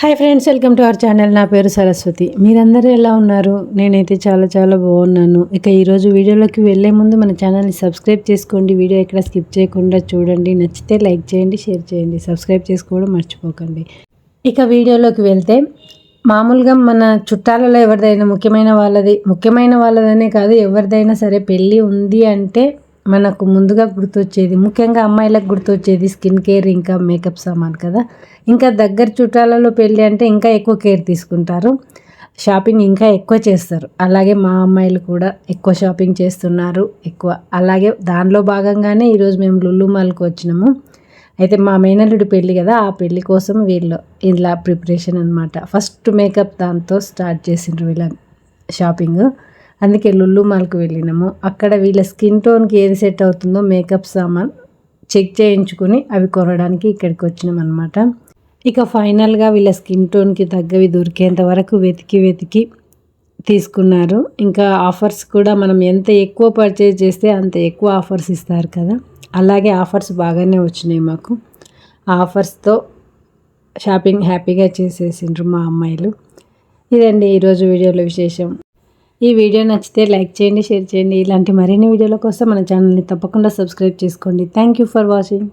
Hi friends welcome to our channel. నా పేరు సరస్వతి. మీరందరూ ఎలా ఉన్నారు? నేనైతే చాలా చాలా బాగున్నాను. ఇక ఈరోజు వీడియోలోకి వెళ్ళే ముందు మన ఛానల్ని సబ్స్క్రైబ్ చేసుకోండి. వీడియో ఎక్కడ స్కిప్ చేయకుండా చూడండి. నచ్చితే లైక్ చేయండి షేర్ చేయండి. సబ్స్క్రైబ్ చేసుకోవడం మర్చిపోకండి. ఇక వీడియోలోకి వెళ్తే మామూలుగా మన చుట్టాలలో ఎవరిదైనా ముఖ్యమైన వాళ్ళది ముఖ్యమైన వాళ్ళదనే కాదు ఎవరిదైనా సరే పెళ్ళి ఉంది అంటే మనకు ముందుగా గుర్తొచ్చేది ముఖ్యంగా అమ్మాయిలకు గుర్తొచ్చేది స్కిన్ కేర్ ఇంకా మేకప్ సామాన్ కదా. ఇంకా దగ్గర చుట్టాలలో పెళ్ళి అంటే ఇంకా ఎక్కువ కేర్ తీసుకుంటారు. షాపింగ్ ఇంకా ఎక్కువ చేస్తారు. అలాగే మా అమ్మాయిలు కూడా ఎక్కువ షాపింగ్ చేస్తున్నారు ఎక్కువ. అలాగే దానిలో భాగంగానే ఈరోజు మేము లుల్లు మాల్కి వచ్చినాము. అయితే మా మేనల్లుడి పెళ్ళి కదా ఆ పెళ్ళి కోసం వీళ్ళు ఇలా ప్రిపరేషన్ అనమాట ఫస్ట్ మేకప్ దాంతో స్టార్ట్ చేసిండ్రు వీళ్ళ షాపింగ్ అందుకే లుల్లు మాల్కు వెళ్ళినాము. అక్కడ వీళ్ళ స్కిన్ టోన్కి ఏది సెట్ అవుతుందో మేకప్ సామాన్ చెక్ చేయించుకుని అవి కొనడానికి ఇక్కడికి వచ్చినాం అనమాట ఇక ఫైనల్గా వీళ్ళ స్కిన్ టోన్కి తగ్గవి దొరికేంత వరకు వెతికి వెతికి తీసుకున్నారు. ఇంకా ఆఫర్స్ కూడా మనం ఎంత ఎక్కువ పర్చేజ్ చేస్తే అంత ఎక్కువ ఆఫర్స్ ఇస్తారు కదా. అలాగే ఆఫర్స్ బాగానే వచ్చినాయి మాకు. ఆ ఆఫర్స్తో షాపింగ్ హ్యాపీగా చేసేసిండ్రు మా అమ్మాయిలు. ఇదండి ఈరోజు వీడియోలో విశేషం. ఈ వీడియో నచ్చితే లైక్ చేయండి షేర్ చేయండి. ఇలాంటి మరిన్ని వీడియోల కోసం మన ఛానల్ని తప్పకుండా సబ్స్క్రైబ్ చేసుకోండి. Thank for watching